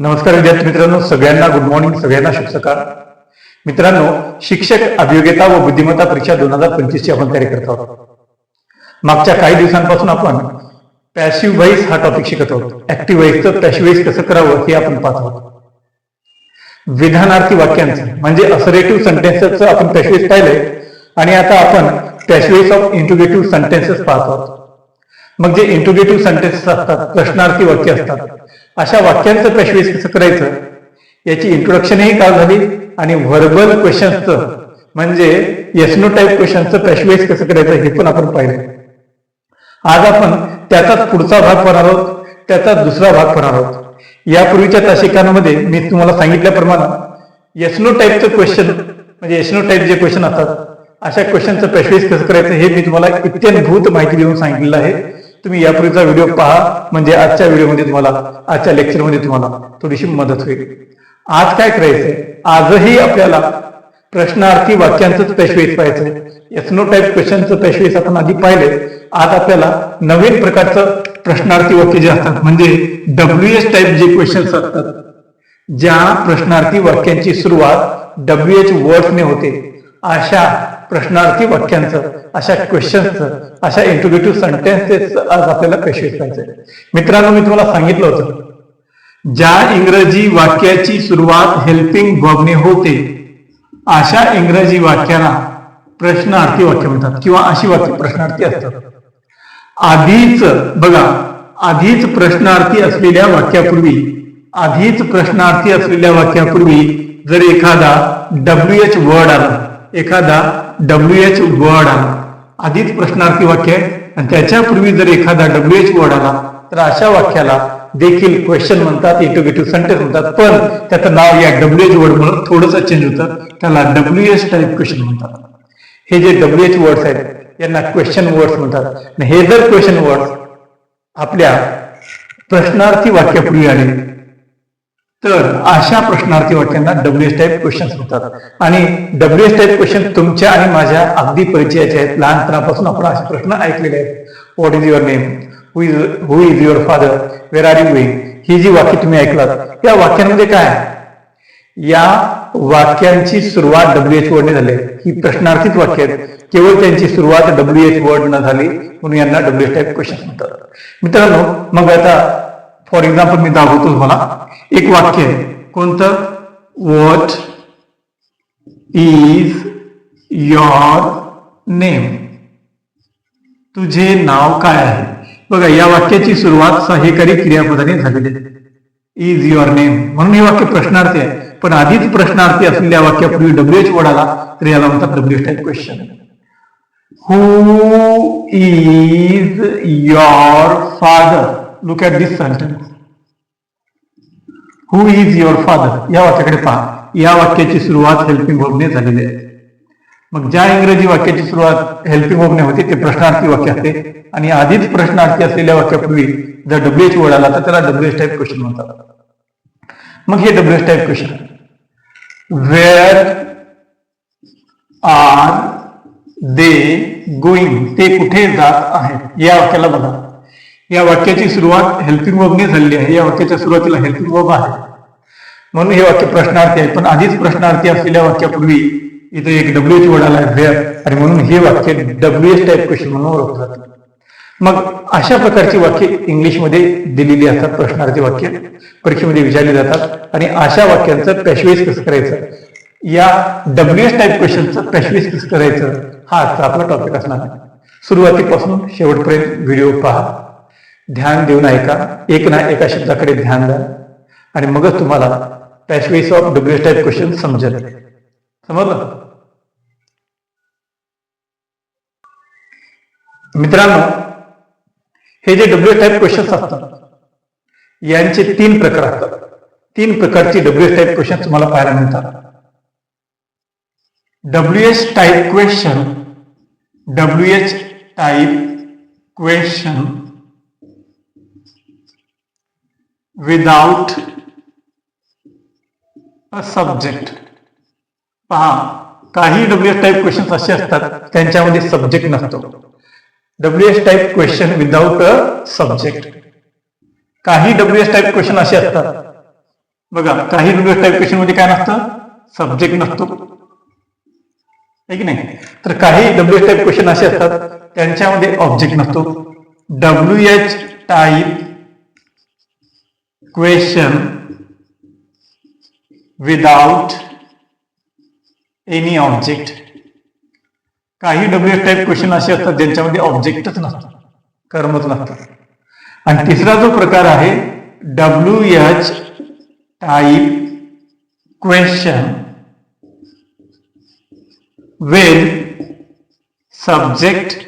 नमस्कार विद्यार्थी मित्रांनो सगळ्यांना गुड मॉर्निंग सगळ्यांना शुभ मित्रांनो शिक्षक अभियोग्यता व बुद्धिमत्ता परीक्षा दोन हजार पंचवीस ची आपण तयारी करत आहोत. मागच्या काही दिवसांपासून आपण पॅसिव्ह व्हाईस हा टॉपिक शिकत आहोत. ऍक्टिव्ह व्हाईसचं पॅसिव्ह व्हाईस कसं करावं हे आपण पाहत आहोत. विधानार्थी वाक्यांचं म्हणजे असरेटिव्ह सेंटेन्सेसचं आपण पॅसिव्ह पाहिलंय. आणि आता आपण पॅसिव्ह ऑफ इंटुगेटिव्ह सेंटेन्सेस पाहत आहोत. मग जे इंटुगेटिव्ह सेंटेन्सेस असतात प्रश्नार्थी वाक्य असतात अशा वाक्यांचं पॅशवेज कसं करायचं? याची इंट्रोडक्शनही काल झाली आणि व्हर्बल क्वेश्चन्सचं म्हणजे येसनो टाईप क्वेश्चनचं पॅशवेज कसं करायचं हे पण आपण पाहिलं. आज आपण त्याचाच पुढचा भाग पाहणार आहोत त्याचा दुसरा भाग पाहणार आहोत. यापूर्वीच्या तासिकांमध्ये मी तुम्हाला सांगितल्याप्रमाणे येसनो टाईपचं क्वेश्चन म्हणजे येसनो टाईप जे क्वेश्चन असतात अशा क्वेश्चनचं पॅशवेज कसं करायचं हे मी तुम्हाला इत्यंभूत माहिती देऊन सांगितलं आहे. तुम्ही यापूर्वीचा व्हिडिओ पहा म्हणजे आजच्या व्हिडिओमध्ये तुम्हाला आजच्या लेक्चरमध्ये तुम्हाला थोडीशी मदत होईल. आज काय करायचंय? आजही आपल्याला प्रश्नार्थी वाक्यांचंच पेशवेस पाहायचंय एथनो टाईप क्वेश्चनचं पेशवेस आपण आधी पाहिले. आज आपल्याला नवीन प्रकारचं प्रश्नार्थी वाक्य जे असतात म्हणजे डब्ल्यू एच टाईप जे क्वेश्चन्स असतात ज्या प्रश्नार्थी वाक्यांची सुरुवात डब्ल्यू एच वर्ड्सने होते. अशा प्रश्नार्थी वाक्यांचं अशा क्वेश्चन्सचं अशा इंटुगेटिव्ह सेंटेन्सेस आज आपल्याला पेशवेस करायचं मित्रांनो मी तुम्हाला सांगितलं होतं ज्या इंग्रजी वाक्याची सुरुवात हेल्पिंग वर्बने होते अशा इंग्रजी वाक्याला प्रश्नार्थी वाक्य म्हणतात किंवा अशी वाक्य प्रश्नार्थी असतात. आधीच बघा आधीच प्रश्नार्थी असलेल्या वाक्यापूर्वी आधीच प्रश्नार्थी असलेल्या वाक्यापूर्वी जर एखादा डब्ल्यू एच वर्ड आला एखादा डब्ल्यू एच वर्ड आला आधीच प्रश्नार्थी वाक्य आहे. आणि त्याच्यापूर्वी जर एखादा डब्ल्यू एच वर्ड आला तर अशा वाक्याला देखील क्वेश्चन म्हणतात इंटोगेटिव्ह सेंटेन्स म्हणतात. पण त्याचं नाव या डब्ल्यू एच वर्ड म्हणून थोडंसं चेंज होतं. त्याला डब्ल्यू एच टाईप क्वेश्चन म्हणतात. हे जे डब्ल्यू एच वर्ड्स आहेत यांना क्वेश्चन वर्ड्स म्हणतात. आणि हे जर क्वेश्चन वर्ड्स आपल्या प्रश्नार्थी वाक्यापूर्वी आले तर अशा प्रश्नार्थी वाक्यांना डब्ल्यू एस टाईप क्वेश्चन म्हणतात आणि डब्ल्यू एस टाईप क्वेश्चन तुमच्या आणि माझ्या अगदी परिचयाचे आहेत. लहानपणापासून आपण असे प्रश्न ऐकलेले आहेत. What is your name who is who is your father where are you going ही जी वाक्य तुम्ही ऐकलात या वाक्यांमध्ये काय या वाक्यांची सुरुवात डब्ल्यू एच वर्डने झाली. ही प्रश्नार्थीच वाक्य आहेत. केवळ त्यांची सुरुवात डब्ल्यू एच वर्ड न झाली म्हणून यांना डब्ल्यू एच टाईप क्वेश्चन म्हणतात. मित्रांनो मग आता फॉर एक्झाम्पल मी दाखवतो तुम्हाला. एक वाक्य आहे. कोणतं? वॉट इज युअर नेम तुझे नाव काय आहे? बघा या वाक्याची सुरुवात सहाय्यकारी क्रियापदाने झालेली इज युअर नेम म्हणून हे वाक्य प्रश्नार्थी आहे. पण आधीच प्रश्नार्थी असलेल्या वाक्यापूर्वी डब्ल्यू एच वडाला तर याला म्हणतात W H type question who is your father look at this sentence who is your father या वाक्याकडे पहा. या वाक्याची सुरुवात हेल्पिंग वर्बने झालेली आहे. मग ज्या इंग्रजी वाक्याची सुरुवात हेल्पिंग वर्बने होते ते प्रश्नार्थी वाक्य असते आणि आधीच प्रश्नार्थी असलेल्या वाक्यापूर्वी जर डब्ल्यूएच वर्ड आला तर त्याला डब्ल्यूएच टाईप क्वेश्चन म्हणतात. मग हे W H type question where are they going ते कुठे जात आहेत? या वाक्याला बघा. या वाक्याची सुरुवात हेल्पिंग वर्बने झालेली आहे. या वाक्याच्या सुरुवातीला हेल्पिंग वर्ब आहे. म्हणून हे वाक्य प्रश्नार्थी आहे. पण आधीच प्रश्नार्थी असलेल्या वाक्यापूर्वी इथे एक डब्ल्यू एच वर्ड आला व्हेअर आणि म्हणून हे वाक्य डब्ल्यू एच टाईप क्वेश्चन म्हणून ओळखलं जातं. मग अशा प्रकारची वाक्य इंग्लिशमध्ये दिलेली असतात प्रश्नार्थी वाक्य. परीक्षेमध्ये विचारली जातात. आणि अशा वाक्यांचं पॅशवेज कसं करायचं. या डब्ल्यू एस टाईप क्वेश्चनचं पॅशवेज कसं करायचं हा आजचा आपला टॉपिक असणार सुरुवातीपासून शेवटपर्यंत व्हिडिओ पहा. ध्यान देऊन ऐका एक ना एका शब्दाकडे ध्यान द्या. आणि मगच तुम्हाला passives of W type question समजेल. समजलं? मित्रांनो हे जे डब्ल्यू टाईप क्वेश्चन्स असतात यांचे तीन प्रकार असतात. तीन प्रकारचे डब्ल्यू टाईप क्वेश्चन तुम्हाला पाहायला मिळतात. W H type question W H type question without a subject पहा काही डब्ल्यू एस टाईप क्वेश्चन असे असतात त्यांच्यामध्ये सब्जेक्ट नसतो. W S type question without a subject काही डब्ल्यू एस टाईप क्वेश्चन असे असतात. बघा काही डब्ल्यू एस टाईप क्वेश्चनमध्ये काय नसतं? सब्जेक्ट नसतो. आहे की नाही? तर काही डब्ल्यू टाईप क्वेश्चन असे असतात त्यांच्यामध्ये ऑब्जेक्ट नसतो. W H type question without any object काही डब्ल्यू टाईप क्वेश्चन असे असतात ज्यांच्यामध्ये ऑब्जेक्टच नसतात कर्मच नसतात आणि तिसरा जो प्रकार आहे W H type question with subject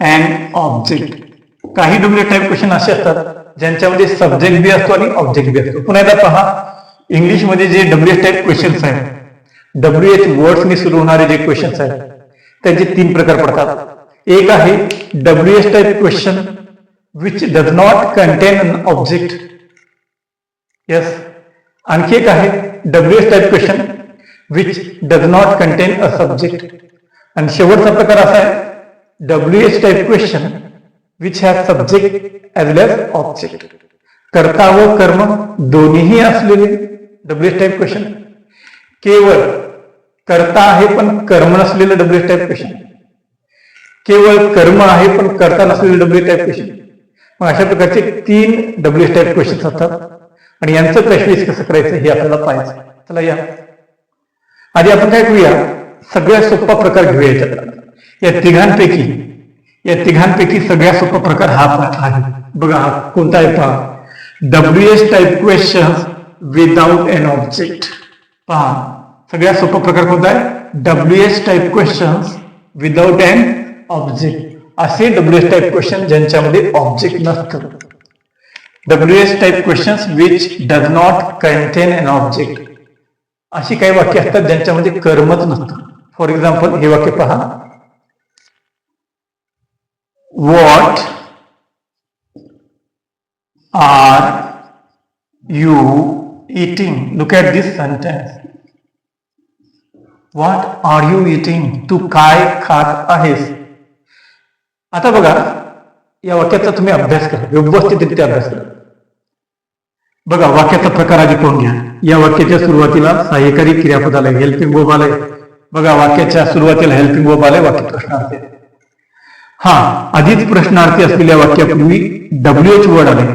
and object काही डब्ल्यू टाईप क्वेश्चन असे असतात ज्यांच्यामध्ये सब्जेक्ट बी असतो आणि ऑब्जेक्ट बी असतो. पुन्हा एकदा पहा. इंग्लिशमध्ये जे डब्ल्यू टाईप क्वेश्चन्स आहेत डब्ल्यू एच वर्ड्सनी सुरू होणारे जे क्वेश्चन्स आहेत त्यांचे तीन प्रकार पडतात. एक आहे W H type question which does not contain an object yes आणखी एक आहे W H type question which does not contain a subject आणि शेवटचा प्रकार असा आहे W H type question which has subject as well as object कर्ता व कर्म दोन्हीही असलेले डब्ल्यू टाईप क्वेश्चन केवळ कर्ता आहे पण कर्म नसलेलं डब्ल्यू टाईप क्वेश्चन केवळ कर्म आहे पण कर्ता नसलेलं डब्ल्यू टाईप क्वेश्चन मग अशा प्रकारचे तीन डब्ल्यू टाईप क्वेश्चन असतात आणि यांचं प्रश्न कसं करायचं हे आपल्याला पाहिजे चला या आधी आपण काय करूया सगळ्यात सोपा प्रकार घेऊया याच्यात या तिघांपैकी या तिघांपैकी सगळ्यात सोपा प्रकार हा आहे. बघा कोणता आहे पहा. W S type question without an object पहा सगळ्यात सोपा प्रकार कोणता आहे? W S type question without an object असे डब्ल्यू एस टाईप क्वेश्चन ज्यांच्यामध्ये ऑब्जेक्ट नसतं. W S type question which does not contain an object अशी काही वाक्य असतात ज्यांच्यामध्ये कर्मच नसतं. फॉर एक्झाम्पल हे वाक्य पहा. What are you eating look at this sentence. What are you eating तू काय खात आहेस? आता बघा या वाक्याचा तुम्ही अभ्यास करा. व्यवस्थितरित्या अभ्यास करा. बघा वाक्याचा प्रकार आधी कोण घ्या. या वाक्याच्या सुरुवातीला सहाय्यकारी क्रियापद आलंय हेल्पिंग वर्ब आलंय. बघा वाक्याच्या सुरुवातीला हेल्पिंग वर्ब आलंय वाक्य प्रश्न असेल हा आधीच प्रश्नार्थी असलेल्या वाक्यापूर्वी डब्ल्यू एच वर्ड आले.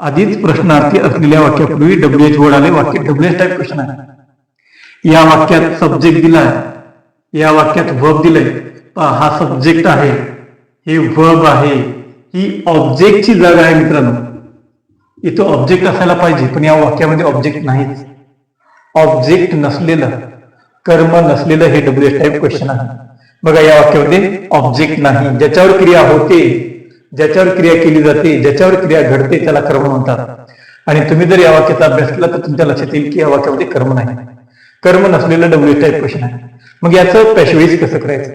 आधीच प्रश्नार्थी असलेल्या वाक्यापूर्वी डब्ल्यू एच वर्ड आले. वाक्य डब्ल्यू एच टाईप क्वेश्चन आहे. या वाक्यात सब्जेक्ट दिलाय या वाक्यात वर्ब दिलंय. हा सब्जेक्ट आहे. हे वर्ब आहे. ही ऑब्जेक्टची जागा आहे मित्रांनो. इथं ऑब्जेक्ट असायला पाहिजे पण या वाक्यामध्ये ऑब्जेक्ट नाहीच. ऑब्जेक्ट नसलेलं कर्म नसलेलं हे डब्ल्यू एच टाईप क्वेश्चन आहे. बघा या वाक्यामध्ये ऑब्जेक्ट नाही. ज्याच्यावर क्रिया होते ज्याच्यावर क्रिया केली जाते ज्याच्यावर क्रिया घडते त्याला कर्म म्हणतात. आणि तुम्ही जर या वाक्याचा अभ्यास केला तर तुमच्या लक्षात येईल की या वाक्यामध्ये कर्म नाही. कर्म नसलेलं डब्ल्यू टाईप क्वेश्चन आहे. मग याचं पेशवीज कसं करायचं?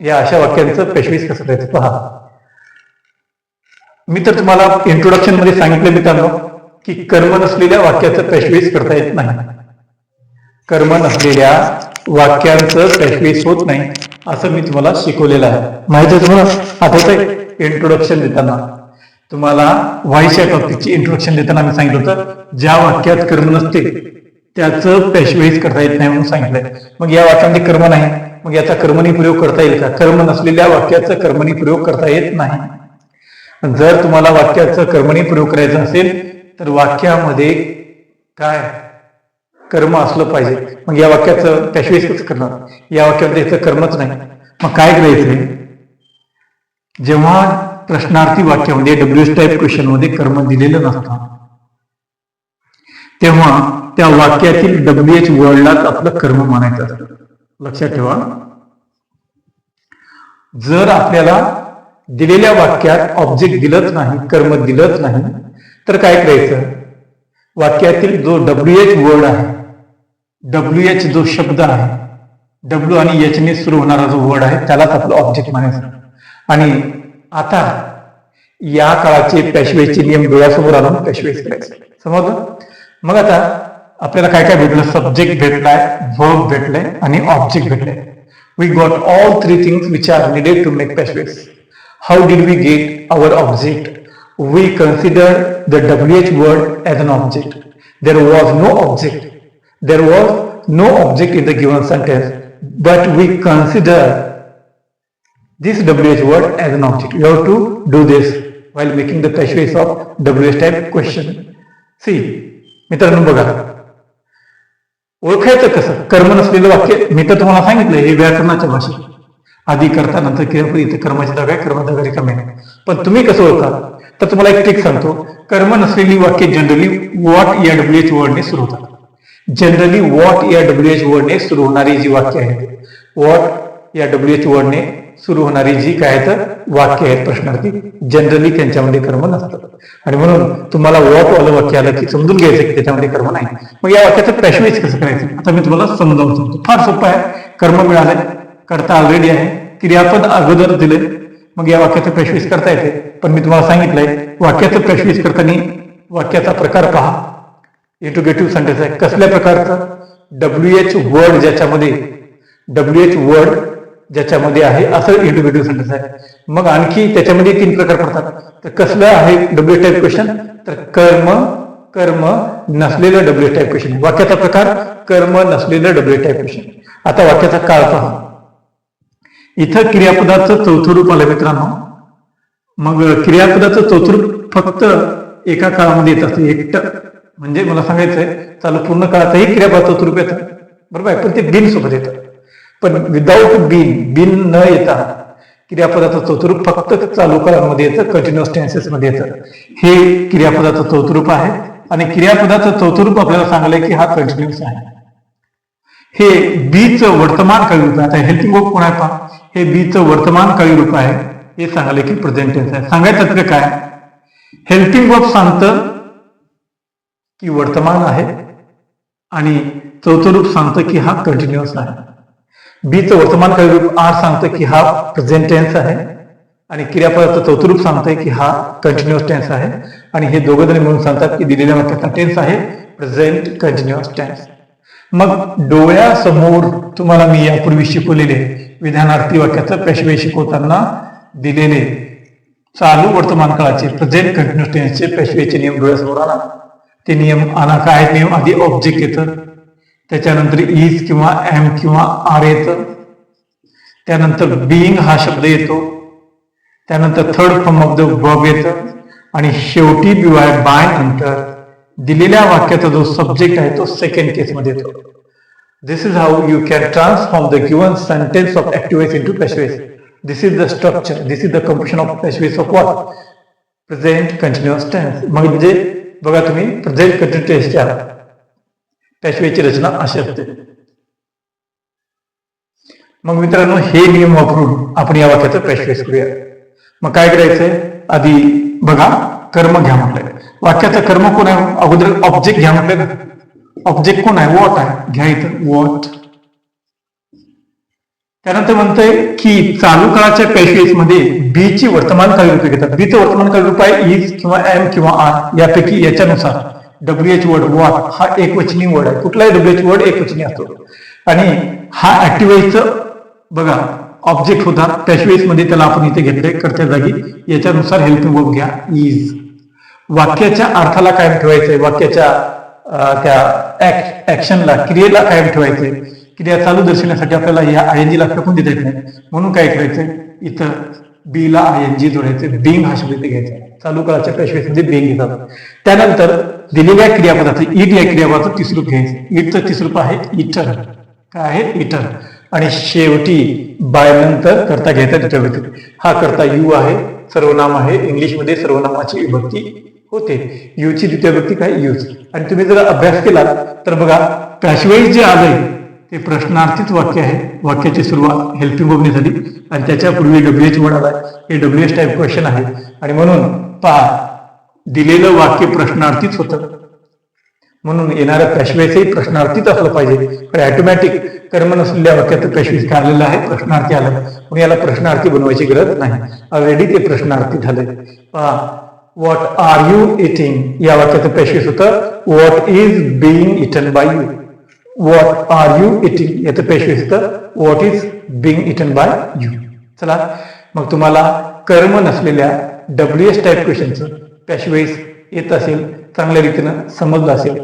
या अशा वाक्यांचं पेशवीज कसं करायचं? पहा. मी तर तुम्हाला इंट्रोडक्शनमध्ये सांगितलं मित्रांनो की कर्म नसलेल्या वाक्याचं पेशवीस करता येत नाही. कर्म नसलेल्या वाक्यांचं पेशवीस होत नाही. असं मी तुम्हाला शिकवलेलं आहे. माहिती आहे तुम्हाला? आठवतंय इंट्रोडक्शन देताना. तुम्हाला व्हाईसच्या टॉपिकची इंट्रोडक्शन देताना मी सांगितलं होतं. ज्या वाक्यात कर्म नसते त्याचं पेशवेज करता येत नाही म्हणून सांगितलंय. मग या वाक्यामध्ये कर्म नाही. मग याचा कर्मणी प्रयोग करता येईल का? कर्म नसलेल्या वाक्याचा कर्मणी प्रयोग करता येत नाही. जर तुम्हाला वाक्याचं कर्मणी प्रयोग करायचं असेल तर वाक्यामध्ये काय? कर्म असलं पाहिजे. मग या वाक्याचं त्याशिवायच करणार या वाक्यामध्ये याचं कर्मच नाही. मग काय करायचं? जेव्हा प्रश्नार्थी वाक्यामध्ये डब्ल्यू टाईप क्वेश्चनमध्ये कर्म दिलेलं नसतं तेव्हा त्या वाक्यातील डब्ल्यू एच वर्डलाच आपलं कर्म मानायचं असतं. लक्षात ठेवा. जर आपल्याला दिलेल्या वाक्यात ऑब्जेक्ट दिलंच नाही कर्म दिलंच नाही तर काय करायचं? वाक्यातील जो डब्ल्यू एच वर्ड आहे डब्ल्यू एच जो शब्द आहे डब्ल्यू आणि एच ने सुरू होणारा जो वर्ड आहे त्यालाच आपलं ऑब्जेक्ट मानायचं आणि आता या काळाचे पेशवेचे नियम डोळ्यासमोर आणून पेशवेच करायचे. समजलं? मग आता आपल्याला काय काय भेटलं? सब्जेक्ट भेटलाय वर्ब भेटलाय आणि object भेटलाय. We got all three things which are needed to make passives how did we get our object we consider the W H word as an object there was no object there was no object in the given sentence but we consider this WH word as an object. You have to do this while making the pressure of WH type question. See, मित्रांनो बघा ओळखायचं कसं? कर्म नसलेलं वाक्य मी तर तुम्हाला सांगितलं हे व्याकरणाच्या भाषेत. आधी करता नंतर क्रियापद इथे कर्माची जागा आहे कर्म जागा रिकामी आहे. पण तुम्ही कसं ओळखा तर तुम्हाला एक ट्रिक सांगतो. कर्म नसलेली वाक्य जनरली वॉट या डब्ल्यू एच वर्डने सुरू होतात. जनरली वॉट या डब्ल्यू एच वर्डने सुरू होणारी जी वाक्य आहेत वॉट या डब्ल्यू एच वर्डने सुरू होणारी जी काय तर वाक्य आहेत प्रश्नार्थी. जनरली त्यांच्यामध्ये कर्म नसतात आणि म्हणून तुम्हाला वॉट वालं वाक्य आलं की समजून घ्यायचं की त्याच्यामध्ये कर्म नाही. मग या वाक्याचं पॅशवेज कसं करायचं? आता मी तुम्हाला समजावून सांगतो. फार सोपं आहे. कर्म मिळालंय. करता ऑलरेडी आहे. क्रियापद अगोदर दिले मग या वाक्याचं प्रॅशवाईज करता येते. पण मी तुम्हाला सांगितलंय वाक्याचं प्रॅशवाईज करताना वाक्याचा प्रकार पहा. इंटुगेटिव्ह सेंटेन्स आहे. कसल्या प्रकारचं? डब्ल्यू एच वर्ड ज्याच्यामध्ये डब्ल्यू एच वर्ड ज्याच्यामध्ये आहे असं इंटुगेटिव्ह सेंटेन्स आहे. मग आणखी त्याच्यामध्ये तीन प्रकार पडतात. तर कसलं आहे डब्ल्यू टाईप क्वेश्चन तर कर्म कर्म नसलेलं डब्ल्यू टाईप क्वेश्चन वाक्याचा प्रकार कर्म नसलेलं डब्ल्यू टाईप क्वेश्चन आता वाक्याचा काळ पहा. इथं क्रियापदाचं चौथं रूप आलं मित्रांनो. मग क्रियापदाचं चौथं रूप फक्त एका काळामध्ये येत असतं एकटं. म्हणजे मला सांगायचंय चालू पूर्ण काळातही क्रियापद चौथं रूप येतं. बरोबर आहे पण ते बिन सोबत येतं. पण विदाऊट बिन बिन न येता क्रियापदाचं चौथरूप फक्त चालू काळामध्ये येतं कंटिन्युअस टेन्सेस मध्ये येतं. हे क्रियापदाचं चौथरूप आहे. आणि क्रियापदाचं चौथरूप आपल्याला सांगलंय की हा कंटिन्युअस आहे. हे बीच वर्तमान काळ आता हेल्पिंग वर्क कोण आहे पहा? हे बीचं वर्तमान काळी रूप आहे. हे सांगले की प्रेझेंट टेन्स आहे. सांगायचं तर काय? हेल्पिंग वर्क सांगतं की वर्तमान आहे आणि चौथं रूप सांगतं की हा कंटिन्युअस आहे. बीचं वर्तमान काळी रूप आर सांगतं की हा प्रेझेंट टेन्स आहे आणि क्रियापदार्थ चौथं रूप सांगतंय की हा कंटिन्युअस टेन्स आहे. आणि हे दोघं जण मिळून सांगतात की दिलेल्या वाक्याचा टेन्स आहे प्रेझेंट कंटिन्युअस टेन्स मग डोळ्यासमोर तुम्हाला मी यापूर्वी शिकवलेले विधानार्थी वाक्याचं पेशवे शिकवताना दिलेले चालू वर्तमान काळाचे प्रेझेंट कंटिन्युअस टेन्सचे पेशवेचे नियम डोळ्यासमोर आणा ते नियम आणा काय नियम आधी ऑब्जेक्ट येतं. त्याच्यानंतर इज किंवा एम किंवा आर येतं. त्यानंतर बिईंग हा शब्द येतो. त्यानंतर third form of the verb येतं. आणि शेवटी बिवाय बाय नंतर दिलेल्या वाक्याचा जो सब्जेक्ट आहे तो सेकंड केसमध्ये येतो. This is how you can transform the given sentence of active voice into passives this is the structure this is the composition of passives of what present continuous tense म्हणजे बघा तुम्ही present continuous टेन्सच्या पॅशवेची रचना अशी असते. मग मित्रांनो हे नियम वापरून आपण या वाक्याचं पॅशवेस करूया. मग काय करायचंय? आधी बघा कर्म घ्या म्हटलंय वाक्याचं कर्म कोण आहे? अगोदर ऑब्जेक्ट घ्या म्हटलंय ना ऑब्जेक्ट कोण आहे? वॉट आहे? घ्या इथं. वॉट त्यानंतर म्हणतंय की चालू काळाच्या पेशवेस मध्ये बी ची वर्तमान काळी रूपे घेतात. बीचं वर्तमान काळी रूप आहे इज किंवा एम किंवा आर यापैकी याच्यानुसार डब्ल्यू एच वर्ड वॉट हा एकवचनी वर्ड आहे. कुठलाही डब्ल्यू एच वर्ड एक वचनी असतो. आणि हा ऍक्टिवाईज बघा ऑब्जेक्ट होता. पेशवेस मध्ये त्याला आपण इथे घेतलंय. करत्या जागी. याच्यानुसार हेल्पिंग वर्ब घ्या. इज वाक्याच्या अर्थाला कायम ठेवायचंय वाक्याच्या त्या ऍक्शनला क्रियेला कायम ठेवायचंय क्रिया चालू दर्शवण्यासाठी आपल्याला या आयएनजीला एन फेकून देता येत नाही. म्हणून काय करायचंय इथं बी ला आय जोडायचं बिंग हा शब्द इथे घ्यायचा. चालू काळाच्या पेशवेमध्ये बिंग घेतात. त्यानंतर दिलेल्या क्रियापदाचं इट या क्रियापदाचं तिसरूप घ्यायचं. इटचं तिसरूप आहे इटर काय आहे? इटर आणि शेवटी बाय नंतर करता घ्यायचा द्वितीय व्यक्ती हा करता यू आहे सर्वनाम आहे. इंग्लिशमध्ये सर्वनामाची विभक्ती होते. युची द्वितीय व्यक्ती काय? यूज आणि तुम्ही जर अभ्यास केला तर बघा पॅशवाईज जे आलंय ते प्रश्नार्थीच वाक्य आहे. वाक्याची सुरुवात हेल्पिंग वर्बने झाली. आणि त्याच्यापूर्वी डब्ल्यू एच वर्ड आलाय हे डब्ल्यू एच टाईप क्वेश्चन आहे. आणि म्हणून पहा दिलेलं वाक्य प्रश्नार्थीच होतं. म्हणून येणाऱ्या पेशवेचही प्रश्नार्थीच असलं पाहिजे. पण ऑटोमॅटिक कर्म नसलेल्या वाक्यात पेशवेच काय आलेलं आहे प्रश्नार्थी आलं. म्हणून याला प्रश्नार्थी बनवायची गरज नाही. ऑलरेडी ते प्रश्नार्थी झाले पहा व्हॉट आर यू इटिंग या वाक्याचं पेशीस होतं what is being eaten by you what are you eating याचं पेशवेस होतं what is being eaten by you चला मग तुम्हाला कर्म नसलेल्या डब्ल्यू एस टाईप क्वेश्चनचं पेशवेस येत असेल चांगल्या रीतीनं समजलं असेल